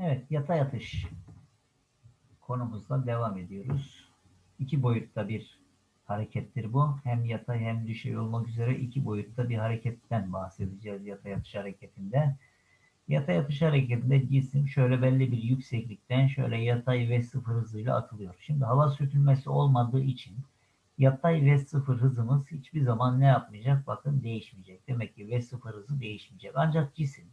Evet, yatay atış konumuzla devam ediyoruz. İki boyutta bir harekettir bu. Hem yatay hem düşey olmak üzere iki boyutta bir hareketten bahsedeceğiz yatay atış hareketinde. Yatay atış hareketinde cisim şöyle belli bir yükseklikten şöyle yatay ve sıfır hızıyla atılıyor. Şimdi hava sürtünmesi olmadığı için yatay ve sıfır hızımız hiçbir zaman ne yapmayacak? Bakın değişmeyecek. Demek ki ve sıfır hızı değişmeyecek. Ancak cisim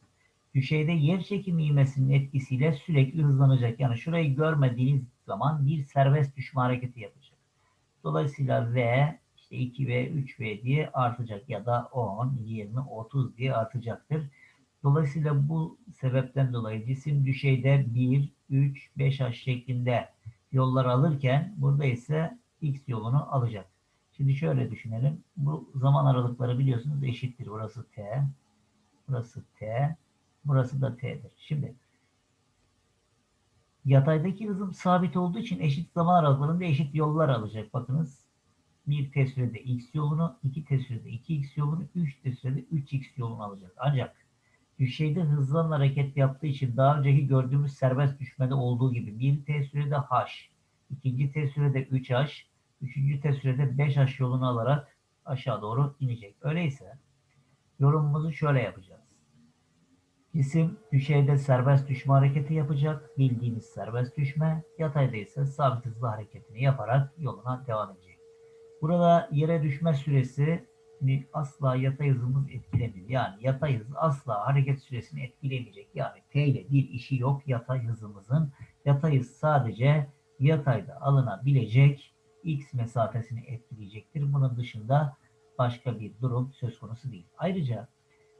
düşeyde yer çekimi ivmesinin etkisiyle sürekli hızlanacak. Yani şurayı görmediğiniz zaman bir serbest düşme hareketi yapacak. Dolayısıyla V işte 2V, 3V diye artacak ya da 10, 20, 30 diye artacaktır. Dolayısıyla bu sebepten dolayı cisim düşeyde 1, 3, 5H şeklinde yollar alırken burada ise X yolunu alacak. Şimdi şöyle düşünelim. Bu zaman aralıkları biliyorsunuz eşittir. Burası T, burası T, burası da T'dir. Şimdi yataydaki hızım sabit olduğu için eşit zaman aralıklarında eşit yollar alacak. Bakınız bir T X yolunu, iki T sürede 2X yolunu, 3 T sürede 3X yolunu alacak. Ancak düşeyde hızlan hareket yaptığı için daha önceki gördüğümüz serbest düşmede olduğu gibi bir T sürede H, ikinci T sürede 3H, üçüncü T sürede 5H yolunu alarak aşağı doğru inecek. Öyleyse yorumumuzu şöyle yapacağız. Cisim düşeyde serbest düşme hareketi yapacak. Bildiğimiz serbest düşme. Yatayda ise sabit hızlı hareketini yaparak yoluna devam edecek. Burada yere düşme süresi asla yatay hızımız etkilemiyor. Yani yatay hız asla hareket süresini etkilemeyecek. Yani T ile bir işi yok yatay hızımızın. Yatay hız sadece yatayda alınabilecek x mesafesini etkileyecektir. Bunun dışında başka bir durum söz konusu değil. Ayrıca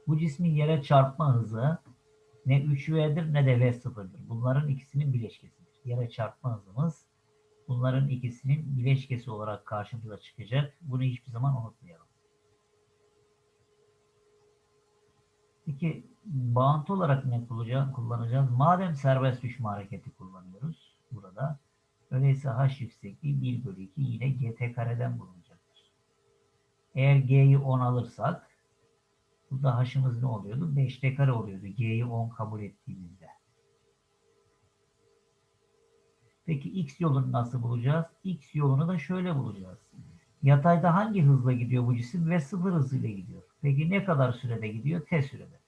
bu cismin yere çarpma hızı ne 3V'dir ne de V0'dır. Bunların ikisinin bileşkesidir. Yere çarpma hızımız bunların ikisinin bileşkesi olarak karşımıza çıkacak. Bunu hiçbir zaman unutmayalım. Peki bağıntı olarak ne kullanacağız? Madem serbest düşme hareketi kullanıyoruz burada. Öyleyse H yüksekliği 1 bölü 2 yine GT kareden bulunacaktır. Eğer G'yi 10 alırsak burada H'ımız ne oluyordu? 5T kare oluyordu. G'yi 10 kabul ettiğimizde. Peki X yolunu nasıl bulacağız? X yolunu da şöyle bulacağız. Yatayda hangi hızla gidiyor bu cisim? Ve sıfır hızıyla gidiyor. Peki ne kadar sürede gidiyor? T sürede.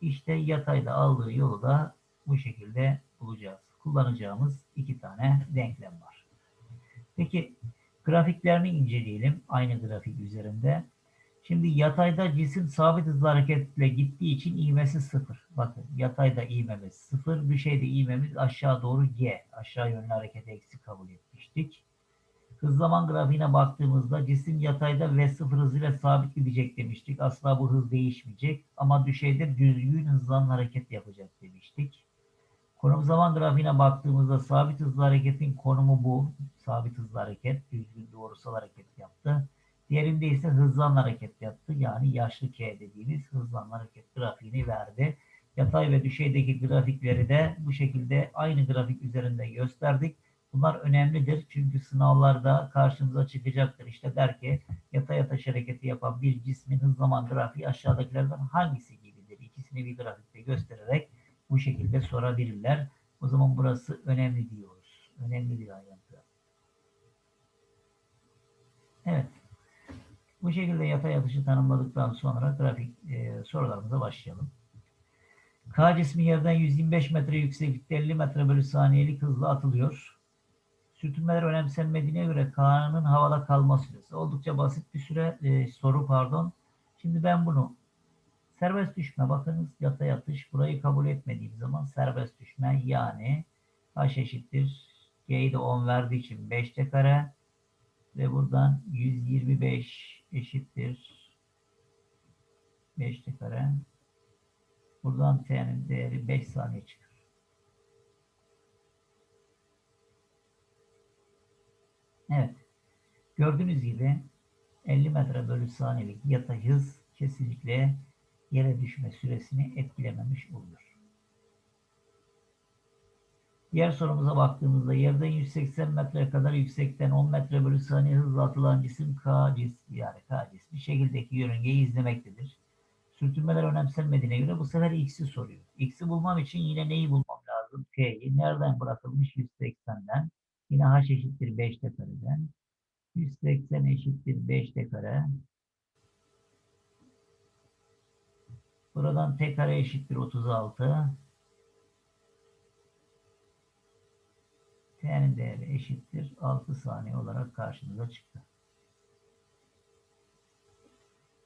İşte yatayda aldığı yolu da bu şekilde bulacağız. Kullanacağımız iki tane denklem var. Peki grafiklerini inceleyelim aynı grafik üzerinde. Şimdi yatayda cisim sabit hızlı hareketle gittiği için ivmesi sıfır. Bakın yatayda ivmemiz sıfır. Düşeyde ivmemiz aşağı doğru G. Aşağı yönlü harekete eksi kabul etmiştik. Hız zaman grafiğine baktığımızda cisim yatayda ve sıfır hızıyla sabit gidecek demiştik. Asla bu hız değişmeyecek. Ama düşeyde düzgün hızlanan hareket yapacak demiştik. Konum zaman grafiğine baktığımızda sabit hızlı hareketin konumu bu. Sabit hızlı hareket, düzgün doğrusal hareket yaptı. Diğerinde ise hızlanan hareket yaptı. Yani yaşlı K dediğimiz hızlanan hareket grafiğini verdi. Yatay ve düşeydeki grafikleri de bu şekilde aynı grafik üzerinde gösterdik. Bunlar önemlidir çünkü sınavlarda karşımıza çıkacaktır. İşte der ki yatay atış hareketi yapan bir cismin hız zaman grafiği aşağıdakilerden hangisi gibidir? İkisini bir grafikte göstererek bu şekilde sorabilirler. O zaman burası önemli diyoruz. Önemli bir ayrıntı. Evet. Bu şekilde yatay atışı tanımladıktan sonra grafik e, sorularımıza başlayalım. K cismi yerden 125 metre yükseklikte 50 metre bölü saniyelik hızla atılıyor. Sürtünmeler önemsenmediğine göre K'nın havada kalma süresi. Oldukça basit bir süre e, soru pardon. Şimdi ben bunu serbest düşme bakınız yatay atış burayı kabul etmediğim zaman serbest düşme yani H eşittir G'yi de 10 verdiği için 5'te kare ve buradan 125 eşittir 5'te kare buradan T'nin değeri 5 saniye çıkar. Evet. Gördüğünüz gibi 50 metre bölü saniyelik yatay hız kesinlikle yere düşme süresini etkilememiş oluyor. Diğer sorumuza baktığımızda yerden 180 metre kadar yüksekten 10 metre bölü saniye hızla atılan cisim K cismi yani K cismi şekildeki yörüngeyi izlemektedir. Sürtünmeler önemsenmediğine göre bu sefer X'i soruyor. X'i bulmam için yine neyi bulmam lazım? F'yi nereden bırakılmış? 180'den. Yine H eşittir 5'te kareden. 180 eşittir 5'te kare. Buradan t kare eşittir 36. T'nin değeri eşittir 6 saniye olarak karşımıza çıktı.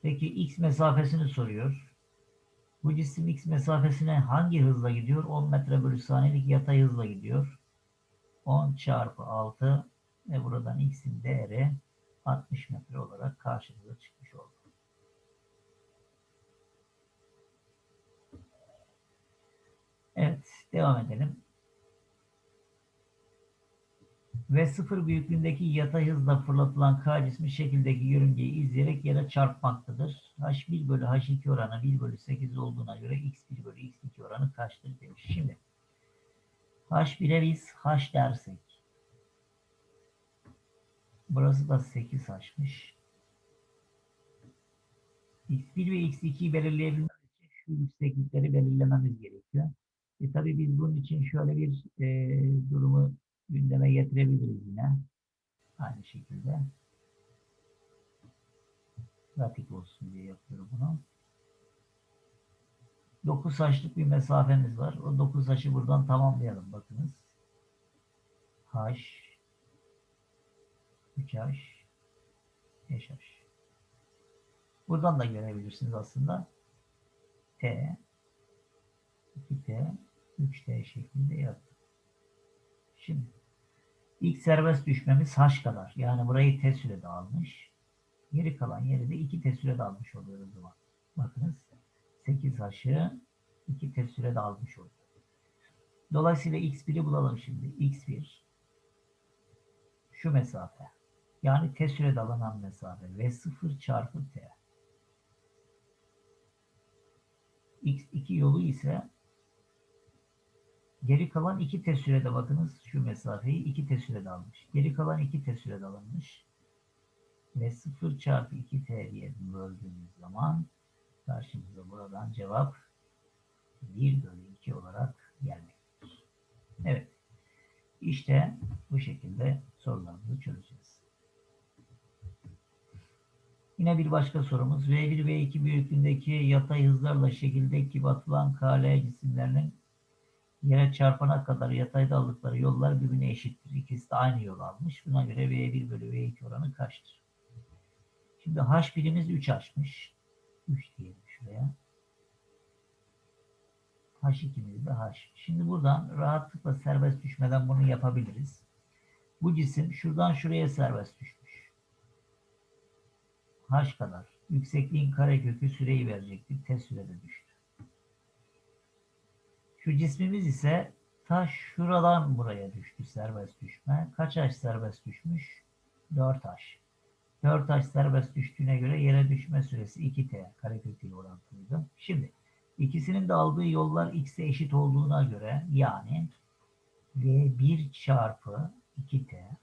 Peki x mesafesini soruyor. Bu cisim x mesafesine hangi hızla gidiyor? 10 metre bölü saniyelik yatay hızla gidiyor. 10 çarpı 6 ve buradan x'in değeri 60 metre olarak karşımıza çıkmış oldu. Evet, devam edelim. Ve sıfır büyüklüğündeki yatay hızla fırlatılan K cismi şekildeki yörüngeyi izleyerek yere çarpmaktadır. H1 bölü H2 oranı 1 bölü 8 olduğuna göre X1 bölü X2 oranı kaçtır demiş. Şimdi H1'e biz H dersek burası da 8 H'mış. X1 ve X2'yi belirleyebilmemiz için şu yükseklikleri belirlememiz gerekiyor. E tabi biz bunun için şöyle bir e, durumu gündeme getirebiliriz yine. Aynı şekilde. Pratik olsun diye yapıyorum bunu. 9 saçlık bir mesafemiz var. O 9 saçı buradan tamamlayalım. Bakınız. H 3H 5H Buradan da görebilirsiniz aslında. T 2T 3T şeklinde yaptım. Şimdi ilk serbest düşmemiz H kadar. Yani burayı T sürede almış. Geri kalan yeri de 2 T sürede almış oluyoruz o zaman. Bakınız 8 H'ı 2 T sürede almış oluyor. Dolayısıyla X1'i bulalım şimdi. X1 şu mesafe. Yani T sürede alınan mesafe. V0 çarpı T. X2 yolu ise Geri kalan iki test sürede bakınız şu mesafeyi iki test sürede almış. Geri kalan iki test sürede alınmış. Ve 0 çarpı 2t diye böldüğümüz zaman karşımıza buradan cevap 1 bölü 2 olarak gelmektedir. Evet. İşte bu şekilde sorularımızı çözeceğiz. Yine bir başka sorumuz. V1 ve 2 büyüklüğündeki yatay hızlarla şekildeki batılan KL cisimlerinin yere çarpana kadar yatayda aldıkları yollar birbirine eşittir. İkisi de aynı yol almış. Buna göre V1 bölü V2 oranı kaçtır? Şimdi H birimiz 3 H'mış. 3 diyelim şuraya. H2'miz de H. Şimdi buradan rahatlıkla serbest düşmeden bunu yapabiliriz. Bu cisim şuradan şuraya serbest düşmüş. H kadar. Yüksekliğin karekökü süreyi verecektir. T sürede düştü. Şu cismimiz ise ta şuradan buraya düştü serbest düşme. Kaç H serbest düşmüş? 4 H. 4 H serbest düştüğüne göre yere düşme süresi 2T karekök ile orantılıydı. Şimdi ikisinin de aldığı yollar x'e eşit olduğuna göre yani V1 çarpı 2T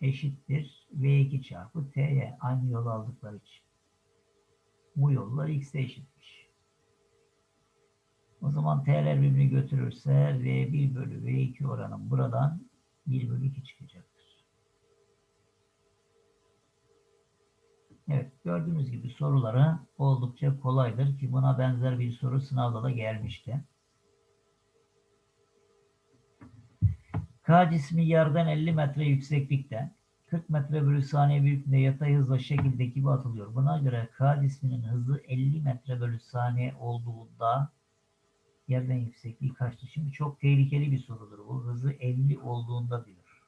eşittir V2 çarpı T'ye aynı yolu aldıkları için. Bu yollar x'e eşitmiş. O zaman t'ler birbirini götürürse v1 bölü v2 oranın buradan 1 bölü 2 çıkacaktır. Evet gördüğünüz gibi soruları oldukça kolaydır ki buna benzer bir soru sınavda da gelmişti. K cismi yerden 50 metre yükseklikte 40 metre bölü saniye büyüklüğünde yatay hızla şekildeki gibi atılıyor. Buna göre K cisminin hızı 50 metre bölü saniye olduğunda yerden yüksekliği kaçtı? Şimdi çok tehlikeli bir sorudur bu. Hızı 50 olduğunda diyor.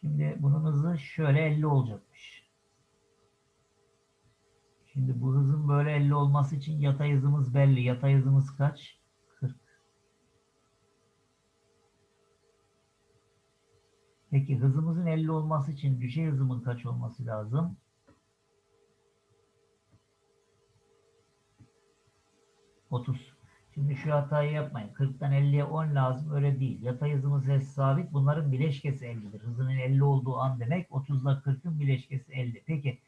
Şimdi bunun hızı şöyle 50 olacakmış. Şimdi bu hızın böyle 50 olması için yatay hızımız belli. Yatay hızımız kaç? 40. Peki hızımızın 50 olması için düşey hızımın kaç olması lazım? 30. Şimdi şu hatayı yapmayın. 40'tan 50'ye 10 lazım. Öyle değil. Yatay hızımız hep sabit. Bunların bileşkesi 50'dir. Hızının 50 olduğu an demek 30 ile 40'ın bileşkesi 50. Peki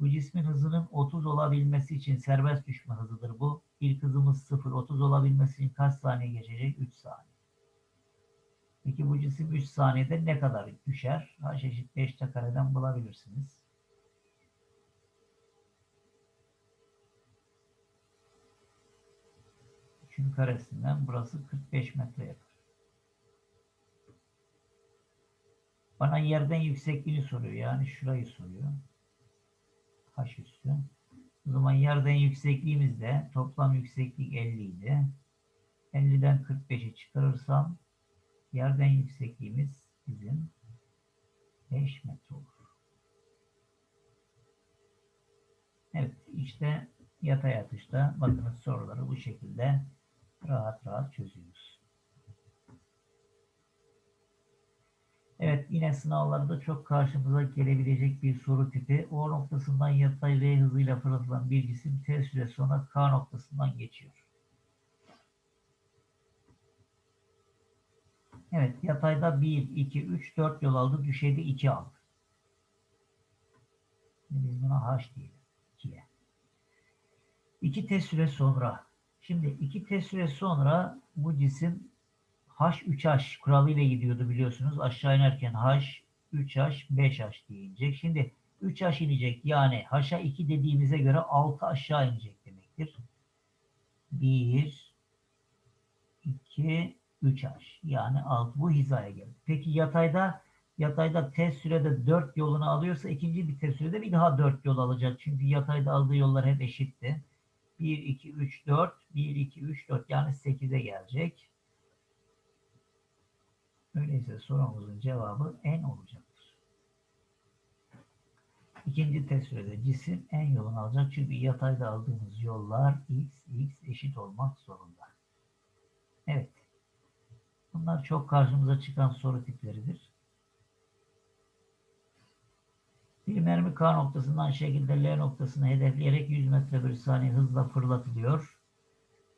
bu cismin hızının 30 olabilmesi için serbest düşme hızıdır bu. İlk hızımız 0. 30 olabilmesi için kaç saniye geçecek? 3 saniye. Peki bu cisim 3 saniyede ne kadar düşer? H eşit 5 t kareden bulabilirsiniz. Üçün karesinden burası 45 metre yapar. Bana yerden yüksekliğini soruyor. Yani şurayı soruyor. H üstü. O zaman yerden yüksekliğimiz de toplam yükseklik 50 idi. 50'den 45'i çıkarırsam yerden yüksekliğimiz bizim 5 metre olur. Evet işte yatay atışta bakınız soruları bu şekilde rahat rahat çözüyoruz. Evet yine sınavlarda çok karşımıza gelebilecek bir soru tipi. O noktasından yatay V hızıyla fırlatılan bir cisim T süre sonra K noktasından geçiyor. Evet yatayda 1, 2, 3, 4 yol aldı. Düşeyde 2 aldı. Biz buna H diyelim. 2'ye. 2 T süre sonra. Şimdi 2 T süre sonra bu cisim H3H kuralıyla gidiyordu biliyorsunuz. Aşağı inerken H, 3H, 5H diye inecek. Şimdi 3H inecek yani H'a 2 dediğimize göre 6 aşağı inecek demektir. 1, 2, 3H yani 6 bu hizaya geldi. Peki yatayda yatayda T sürede 4 yolunu alıyorsa ikinci bir T sürede bir daha 4 yol alacak. Çünkü yatayda aldığı yollar hep eşitti. 1, 2, 3, 4, 1, 2, 3, 4 yani 8'e gelecek. Öyleyse sorumuzun cevabı n olacaktır. İkinci test sürede cisim n yolunu alacak. Çünkü yatayda aldığımız yollar x, x eşit olmak zorunda. Evet. Bunlar çok karşımıza çıkan soru tipleridir. Bir mermi K noktasından şekilde L noktasını hedefleyerek 100 metre bir saniye hızla fırlatılıyor.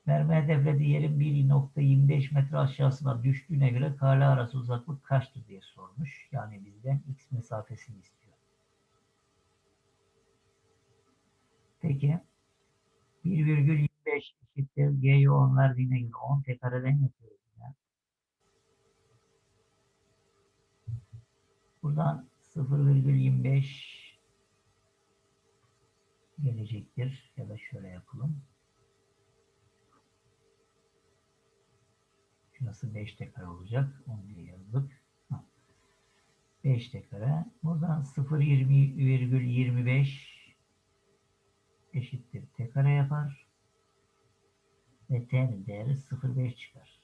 Mermi hedeflediği yerin 1.25 metre aşağısına düştüğüne göre KL arası uzaklık kaçtır diye sormuş. Yani bizden x mesafesini istiyor. Peki 1,25 eşittir G'yi 10 verdiğine göre 10 t kareden yapıyoruz. Yani. Buradan 0,25 gelecektir. Ya da şöyle yapalım. Şurası 5 tekrar olacak. Onu diye yazdık. 5 tekrar. Buradan 0,25 eşittir t kare yapar. Ve t'nin değeri 0,5 çıkar.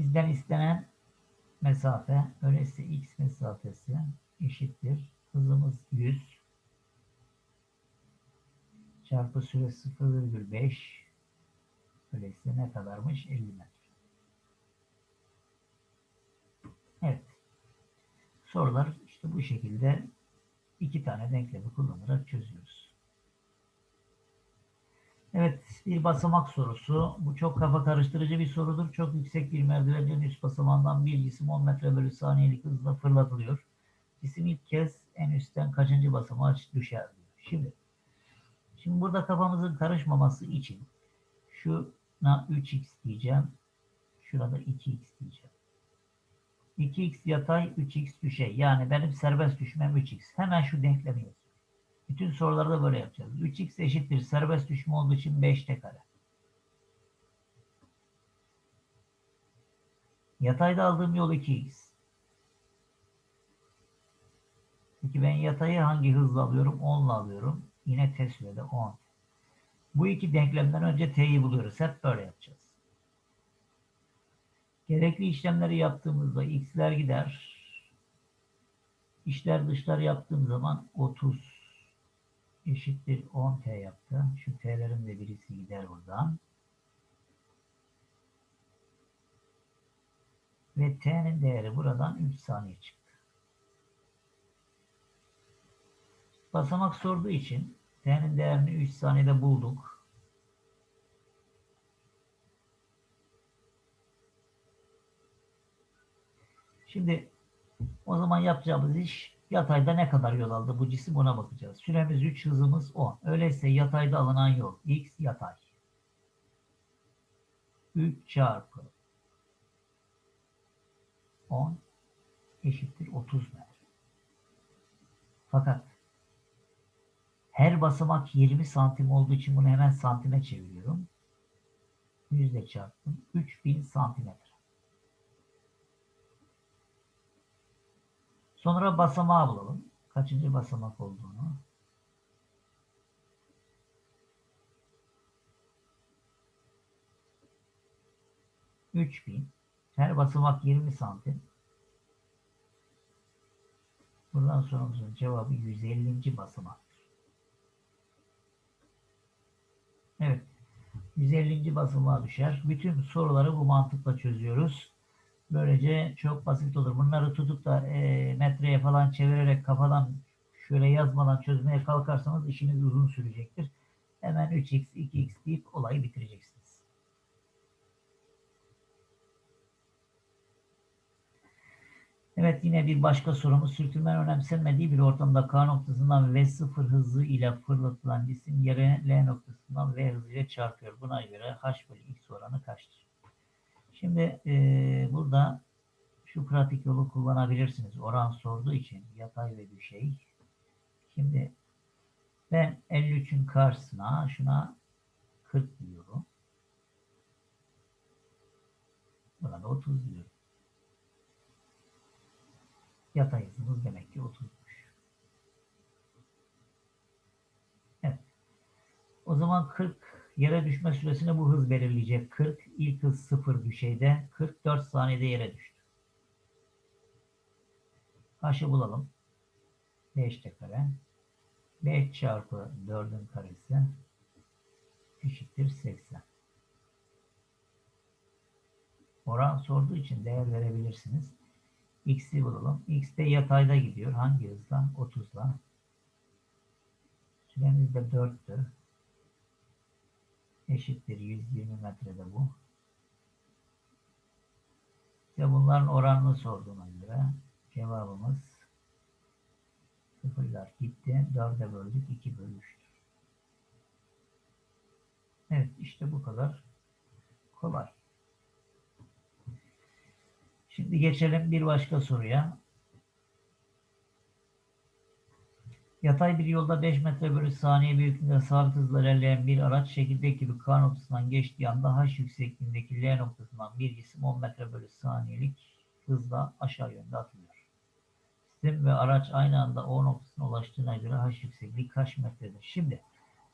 Bizden istenen mesafe öyleyse x mesafesi eşittir. Hızımız 100 çarpı süre 0,5 öyleyse ne kadarmış? 50 metre. Evet. Sorular işte bu şekilde iki tane denklemi kullanarak çözüyoruz. Evet, bir basamak sorusu. Bu çok kafa karıştırıcı bir sorudur. Çok yüksek bir merdivenin üst basamağından bir cisim 10 metre bölü saniyelik hızla fırlatılıyor. Cisim ilk kez en üstten kaçıncı basamağa düşer diyor. Şimdi Şimdi burada kafamızın karışmaması için şuna 3x diyeceğim. Şurada 2x diyeceğim. 2x yatay, 3x düşey. Yani benim serbest düşmem 3x. Hemen şu denklemi yazıyorum. Bütün sorularda böyle yapacağız. 3x eşittir serbest düşme olduğu için 5t kare. Yatayda aldığım yol 2x. Peki ben yatayı hangi hızla alıyorum? 10 ile alıyorum. Yine t sürede 10. Bu iki denklemden önce t'yi buluyoruz. Hep böyle yapacağız. Gerekli işlemleri yaptığımızda x'ler gider. İşler dışlar yaptığım zaman 30 eşittir 10t yaptı. Şu t'lerin de birisi gider buradan. Ve t'nin değeri buradan 3 saniye çıktı. Basamak sorduğu için t'nin değerini 3 saniyede bulduk. Şimdi o zaman yapacağımız iş Yatayda ne kadar yol aldı bu cisim ona bakacağız. Süremiz 3, hızımız 10. Öyleyse yatayda alınan yol x yatay. 3 çarpı 10 eşittir 30 metre. Fakat her basamak 20 santim olduğu için bunu hemen santime çeviriyorum. Yüzde çarptım. 3000 santimetre. Sonra basamağı bulalım. Kaçıncı basamak olduğunu. Üç bin. Her basamak 20 santim. Buradan sorumuzun cevabı 150. basamaktır. Evet. 150. basamağa düşer. Bütün soruları bu mantıkla çözüyoruz. Böylece çok basit olur. Bunları tutup da e, metreye falan çevirerek kafadan şöyle yazmadan çözmeye kalkarsanız işiniz uzun sürecektir. Hemen 3x, 2x deyip olayı bitireceksiniz. Evet yine bir başka sorumuz. Sürtünmenin önemsenmediği bir ortamda K noktasından V0 hızı ile fırlatılan cisim yere L noktasından V hızıyla çarpıyor. Buna göre H bölü X oranı kaçtır? Şimdi e, burada şu pratik yolu kullanabilirsiniz. Oran sorduğu için yatay ve düşey. Şimdi ben 53'ün karşısına şuna 40 diyorum. Buna da 30 diyorum. Yatay hızımız demek ki 30'muş. Evet. O zaman 40 yere düşme süresini bu hız belirleyecek. 40 ilk hız 0 düşeyde 44 saniyede yere düştü. H'ı bulalım. 5 kare. 5 çarpı 4'ün karesi eşittir 80. Oran sorduğu için değer verebilirsiniz. X'i bulalım. X de yatayda gidiyor. Hangi hızla? 30'la. Süremiz de 4'tü. Eşittir 120 metrede bu. Ve bunların oranını sorduğuna göre cevabımız sıfırlar gitti. 4'e böldük. 2 bölü 3'tür. Evet işte bu kadar kolay. Şimdi geçelim bir başka soruya. Yatay bir yolda 5 metre bölü saniye büyüklüğünde sabit hızla ilerleyen bir araç şekildeki gibi K noktasından geçtiği anda H yüksekliğindeki L noktasından bir cisim 10 metre bölü saniyelik hızla aşağı yönde atılıyor. Cisim ve araç aynı anda O noktasına ulaştığına göre H yüksekliği kaç metredir? Şimdi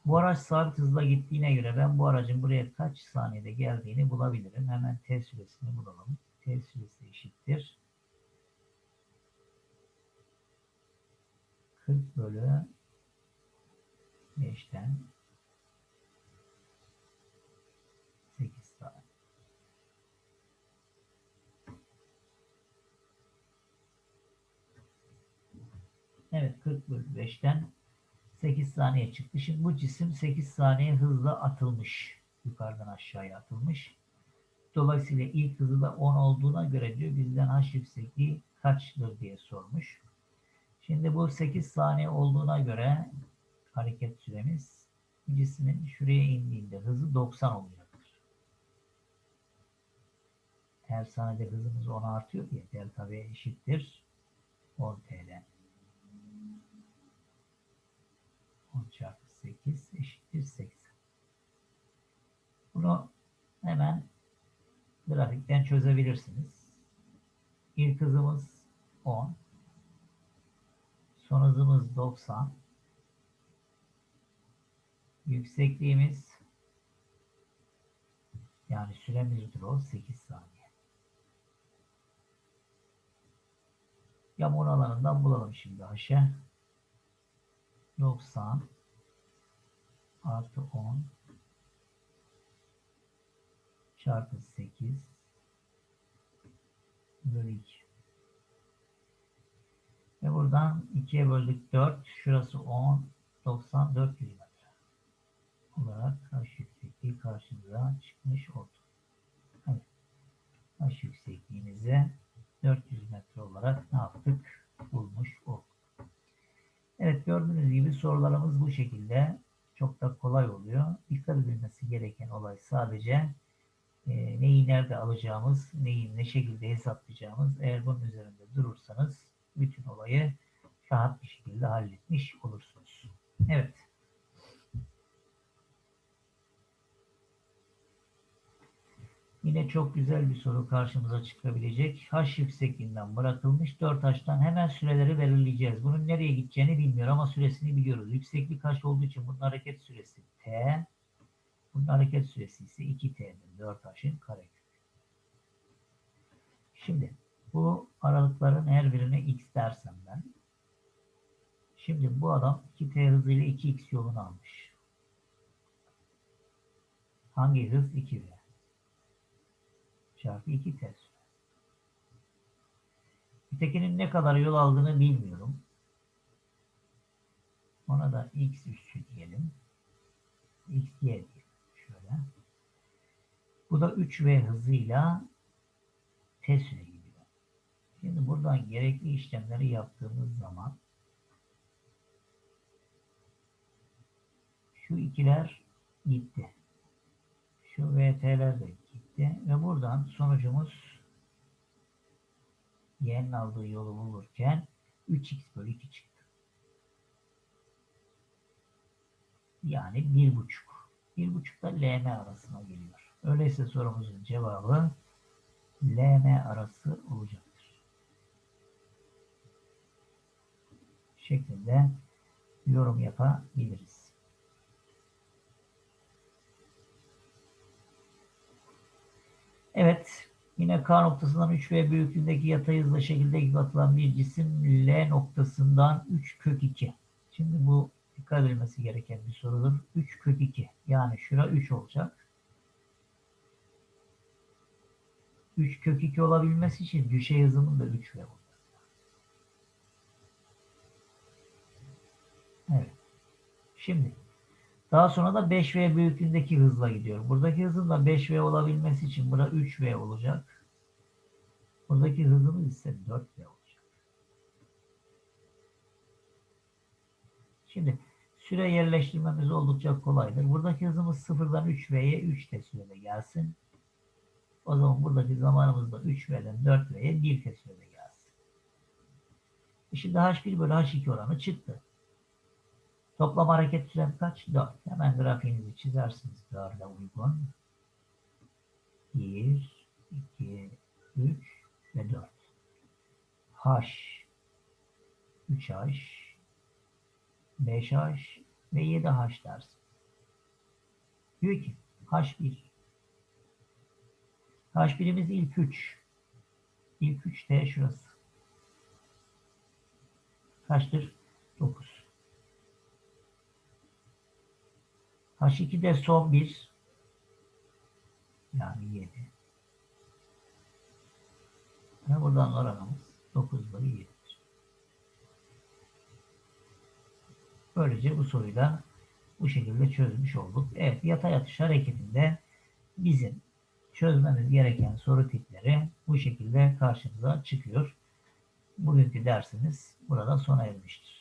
bu araç sabit hızla gittiğine göre ben bu aracın buraya kaç saniyede geldiğini bulabilirim. Hemen T süresini bulalım. T süresi eşittir. 40 bölü 5'ten 8 saniye. Evet 40 bölü 5'ten 8 saniye çıktı. Şimdi bu cisim 8 saniye hızla atılmış. Yukarıdan aşağıya atılmış. Dolayısıyla ilk hızı da 10 olduğuna göre diyor bizden H yüksekliği kaçtır diye sormuş. Şimdi bu 8 saniye olduğuna göre hareket süremiz cismin şuraya indiğinde hızı 90 olacaktır. Her saniyede hızımız 10 artıyor diye delta V eşittir 10 TL. 10 çarpı 8 eşittir 80. Bunu hemen grafikten çözebilirsiniz. İlk hızımız 10. Son hızımız 90. Yüksekliğimiz yani süremizdir o 8 saniye. Yamur alanından bulalım şimdi H'e. 90 artı 10 çarpı 8 bölü 2. Ve buradan 2'ye böldük 4. Şurası 10. 90 400 metre. Olarak H yüksekliği karşımıza çıkmış oldu. Evet. H yüksekliğimize 400 metre olarak ne yaptık? Bulmuş olduk. Evet gördüğünüz gibi sorularımız bu şekilde. Çok da kolay oluyor. Dikkat edilmesi gereken olay sadece e, neyi nerede alacağımız, neyi ne şekilde hesaplayacağımız. Eğer bunun üzerinde durursanız bütün olayı rahat bir şekilde halletmiş olursunuz. Evet. Yine çok güzel bir soru karşımıza çıkabilecek. H yüksekliğinden bırakılmış 4 H'tan hemen süreleri belirleyeceğiz. Bunun nereye gideceğini bilmiyor ama süresini biliyoruz. Yükseklik H olduğu için bunun hareket süresi T. Bunun hareket süresi ise 2T'dir. 4 H'ın karekök. Şimdi bu aralıkların her birine X dersem ben. Şimdi bu adam 2T hızıyla 2X yolunu almış. Hangi hız? 2V çarpı 2 t süre. Ötekinin ne kadar yol aldığını bilmiyorum. Ona da x üssü diyelim. x y diyelim. Şöyle. Bu da 3v hızıyla t süre. Şimdi buradan gerekli işlemleri yaptığımız zaman şu ikiler gitti. Şu vt'ler de gitti. Ve buradan sonucumuz y'nin aldığı yolu bulurken 3x bölü 2 çıktı. Yani 1,5. 1,5 da LM arasına geliyor. Öyleyse sorumuzun cevabı LM arası olacaktır. Şeklinde yorum yapabiliriz. Evet. Yine K noktasından 3V büyüklüğündeki yatay hızla şekilde gibi atılan bir cisim L noktasından 3 kök 2. Şimdi bu dikkat edilmesi gereken bir sorudur. 3 kök 2. Yani şura 3 olacak. 3 kök 2 olabilmesi için düşey hızının da 3V olması Evet. Şimdi daha sonra da 5V büyüklüğündeki hızla gidiyor. Buradaki hızın da 5V olabilmesi için burada 3V olacak. Buradaki hızımız ise 4V olacak. Şimdi süre yerleştirmemiz oldukça kolaydır. Buradaki hızımız sıfırdan 3V'ye 3 t sürede gelsin. O zaman buradaki zamanımız da 3V'den 4V'ye 1 t sürede gelsin. Şimdi H1 bölü H2 oranı çıktı. Toplam hareket sürem kaç? 4. Hemen grafiğinizi çizersiniz 4'e uygun. 1, 2, 3 ve 4. H, 3H, 5H ve 7H dersin. Diyor ki H1. H1'imiz ilk 3. İlk 3 T şurası. Kaçtır? 9. H2 de son 1 yani 7. Ve buradan oranımız 9 bölü 7'dir. Böylece bu soruyu da bu şekilde çözmüş olduk. Evet yatay atış hareketinde bizim çözmemiz gereken soru tipleri bu şekilde karşımıza çıkıyor. Bugünkü dersimiz burada sona ermiştir.